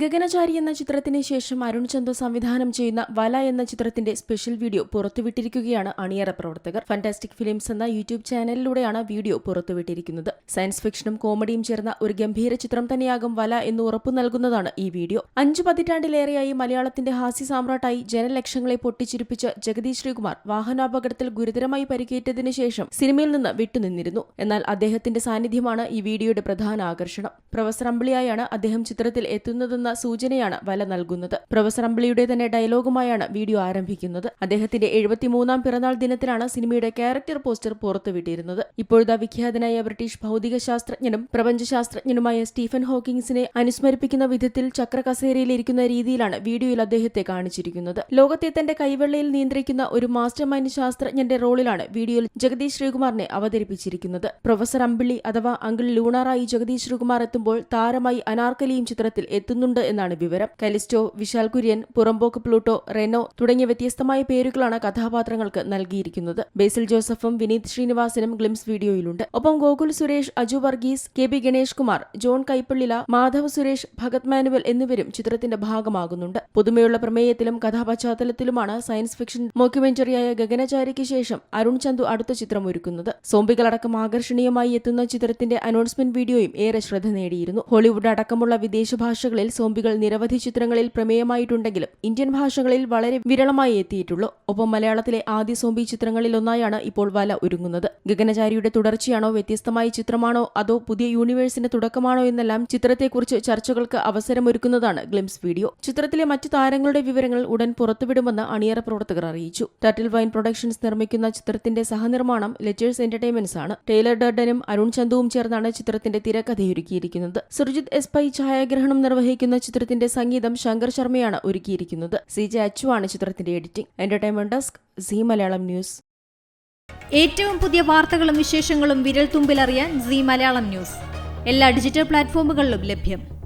ഗഗനചാരി എന്ന ചിത്രത്തിന് ശേഷം അരുൺ ചന്ദു സംവിധാനം ചെയ്യുന്ന വല എന്ന ചിത്രത്തിന്റെ സ്പെഷ്യൽ വീഡിയോ പുറത്തുവിട്ടിരിക്കുകയാണ് അണിയറ പ്രവർത്തകർ. ഫാന്റാസ്റ്റിക് ഫിലിംസ് എന്ന യൂട്യൂബ് ചാനലിലൂടെയാണ് വീഡിയോ പുറത്തുവിട്ടിരിക്കുന്നത്. സയൻസ് ഫിക്ഷനും കോമഡിയും ചേർന്ന ഒരു ഗംഭീര ചിത്രം തന്നെയാകും വല എന്ന് ഉറപ്പു നൽകുന്നതാണ് ഈ വീഡിയോ അഞ്ചു പതിറ്റാണ്ടിലേറെയായി മലയാളത്തിന്റെ ഹാസ്യ സാമ്രാട്ടായി ജനലക്ഷങ്ങളെ പൊട്ടിച്ചിരിപ്പിച്ച ജഗദീഷ് ശ്രീകുമാർ വാഹനാപകടത്തിൽ ഗുരുതരമായി പരിക്കേറ്റതിനു ശേഷം സിനിമയിൽ നിന്ന് വിട്ടുനിന്നിരുന്നു. എന്നാൽ അദ്ദേഹത്തിന്റെ സാന്നിധ്യമാണ് ഈ വീഡിയോയുടെ പ്രധാന ആകർഷണം. പ്രൊഫസർ അമ്പിളിയായാണ് അദ്ദേഹം ചിത്രത്തിൽ എത്തുന്നതെന്ന സൂചനയാണ് വല നൽകുന്നത്. പ്രൊഫസർ അമ്പിളിയുടെ തന്നെ ഡയലോഗുമായാണ് വീഡിയോ ആരംഭിക്കുന്നത്. അദ്ദേഹത്തിന്റെ എഴുപത്തിമൂന്നാം പിറന്നാൾ ദിനത്തിലാണ് സിനിമയുടെ ക്യാരക്ടർ പോസ്റ്റർ പുറത്തുവിട്ടിരുന്നത്. ഇപ്പോഴത്തെ വിഖ്യാതനായ ബ്രിട്ടീഷ് ഭൗതിക ശാസ്ത്രജ്ഞനും പ്രപഞ്ചശാസ്ത്രജ്ഞനുമായ സ്റ്റീഫൻ ഹോക്കിംഗ്സിനെ അനുസ്മരിപ്പിക്കുന്ന വിധത്തിൽ ചക്രകസേരയിലിരിക്കുന്ന രീതിയിലാണ് വീഡിയോയിൽ അദ്ദേഹത്തെ കാണിച്ചിരിക്കുന്നത്. ലോകത്തെ തന്റെ കൈവെള്ളയിൽ നിയന്ത്രിക്കുന്ന ഒരു മാസ്റ്റർ മൈൻഡ് ശാസ്ത്രജ്ഞന്റെ റോളിലാണ് വീഡിയോയിൽ ജഗദീഷ് ശ്രീകുമാറിനെ അവതരിപ്പിച്ചിരിക്കുന്നത്. പ്രൊഫസർ അമ്പിളി അഥവാ അങ്കിൾ ലൂണാറായി ജഗദീഷ് ശ്രീകുമാർ എത്തുമ്പോൾ താരമായി അനാർക്കലിയും ചിത്രത്തിൽ എത്തുന്നുണ്ട് എന്നാണ് വിവരം. Callisto Vishal Kurian Purambokku Pluto Reno തുടങ്ങിയ വ്യത്യസ്തമായ പേരുകളാണ് കഥാപാത്രങ്ങൾക്ക് നൽകിയിരിക്കുന്നത്. ബേസിൽ ജോസഫും വിനീത് ശ്രീനിവാസനും ഗ്ലിംസ് വീഡിയോയിലുണ്ട്. ഒപ്പം Gokul Suresh Aju Varghese K B Ganesh Kumar John Kaippallil Madhav Suresh Bhagath Manuel എന്നിവരും ചിത്രത്തിന്റെ ഭാഗമാകുന്നുണ്ട്. പുതുമയുള്ള പ്രമേയത്തിലും കഥാപശ്ചാത്തലത്തിലുമാണ് സയൻസ് ഫിക്ഷൻ മോക്യുമെന്ററിയായ ഗഗനചാരിക്ക് ശേഷം അരുൺ ചന്തു അടുത്ത ചിത്രം ഒരുക്കുന്നത്. സോംബികളടക്കം ആകർഷണീയമായി എത്തുന്ന ചിത്രത്തിന്റെ അനൗൺസ്മെന്റ് വീഡിയോയും ഏറെ ശ്രദ്ധ നേടിയിരുന്നു. ഹോളിവുഡ് അടക്കമുള്ള വിദേശ ഭാഷകളിൽ സോംബികൾ നിരവധി ചിത്രങ്ങളിൽ പ്രമേയമായിട്ടുണ്ടെങ്കിലും ഇന്ത്യൻ ഭാഷകളിൽ വളരെ വിരളമായി എത്തിയിട്ടുള്ളൂ. ഒപ്പം മലയാളത്തിലെ ആദ്യ സോംബി ചിത്രങ്ങളിൽ ഒന്നായാണ് ഇപ്പോൾ വല ഒരുങ്ങുന്നത്. ഗഗനചാരിയുടെ തുടർച്ചയാണോ വ്യത്യസ്തമായ ചിത്രമാണോ അതോ പുതിയ യൂണിവേഴ്സിന്റെ തുടക്കമാണോ എന്നെല്ലാം ചിത്രത്തെക്കുറിച്ച് ചർച്ചകൾക്ക് അവസരമൊരുക്കുന്നതാണ് ഗ്ലിംസ് വീഡിയോ. ചിത്രത്തിലെ മറ്റു താരങ്ങളുടെ വിവരങ്ങൾ ഉടൻ പുറത്തുവിടുമെന്ന് അണിയറ പ്രവർത്തകർ അറിയിച്ചു. ടട്ടിൽ വൈൻ പ്രൊഡക്ഷൻസ് നിർമ്മിക്കുന്ന ചിത്രത്തിന്റെ സഹനിർമ്മാണം ലെറ്റേഴ്സ് എന്റർടൈൻമെന്റ്സ് ആണ്. ടൈലർ ഡർഡനും അരുൺ ചന്ദുവും ചേർന്നാണ് ചിത്രത്തിന്റെ തിരക്കഥയൊരുക്കിയിരിക്കുന്നത്. സുർജിത് എസ് പൈ ഛായാഗ്രഹണം നിർവഹിക്കുന്ന ചിത്രത്തിന്റെ സംഗീതം ശങ്കർ ശർമ്മയാണ് ഒരുക്കിയിരിക്കുന്നത്. സി ജെ അച്ചു ആണ് ചിത്രത്തിന്റെ editing entertainment desk Zee Malayalam news. ഏറ്റവും പുതിയ വാർത്തകളും വിശേഷങ്ങളും വിരൽ തുമ്പിലറിയാൻ സി മലയാളം ന്യൂസ്. എല്ലാ ഡിജിറ്റൽ പ്ലാറ്റ്ഫോമുകളിലും ലഭ്യം.